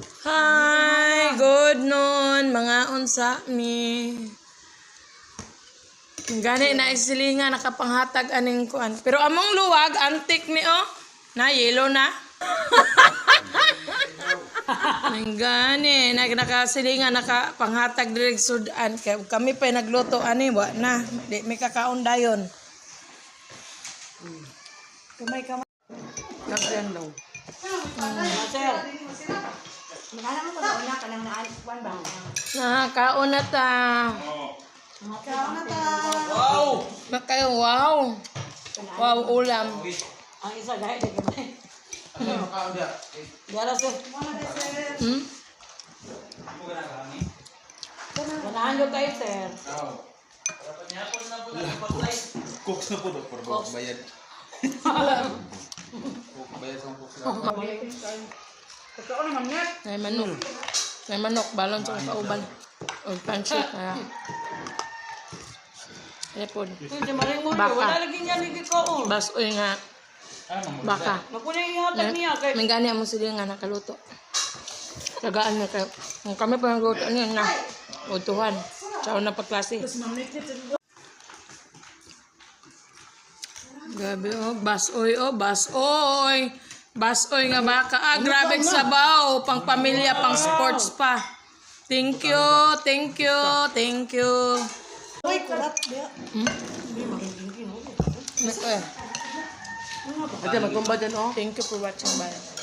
Hi, good noon, mga unsa mi. Gani na isilinga nakapanghatag aning kuan. Pero among luwag antik ni oh. Na yellow na. Ang gani nag nakasilinga nakapanghatag diri sa sudan kami pa nagluto ani wa na di may kakaon dayon. Kamay kamay. Lagyan daw. Sir. Magkano mo pag una ka lang naan kwan ba? Nakakaon na ta. Magkano na ta. Makayo, wow. Wow, ulam. Ang isa dahil di kamay. Yara sir. Hmm? Ganahan nyo kayo sir. Cooks na po para ba bayad. Bayad sa cooks na. Totoo naman nga. May manok. May manok, balon sa kauban. O pancit. Kaya. Epod. Hindi maring mo. Baka. Wala lagi niya ligi ko. oh. Basoy nga. Baka. Nakunay ihatag niya kay May gani mo sila nga nakaluto. Tagaan na kayo. Kung kami pa nagluto, ano yun na? Utuhan. Sa una pa klase. Grabe oh, basoy oh, basoy. Basoy nga baka. Ah, grabe sabaw. Pang pamilya, pang sports pa. Thank you, thank you, thank you. Uy, kulat dia. Hmm? Eh, Ate magkumba dyan oh. thank you for watching. Bye.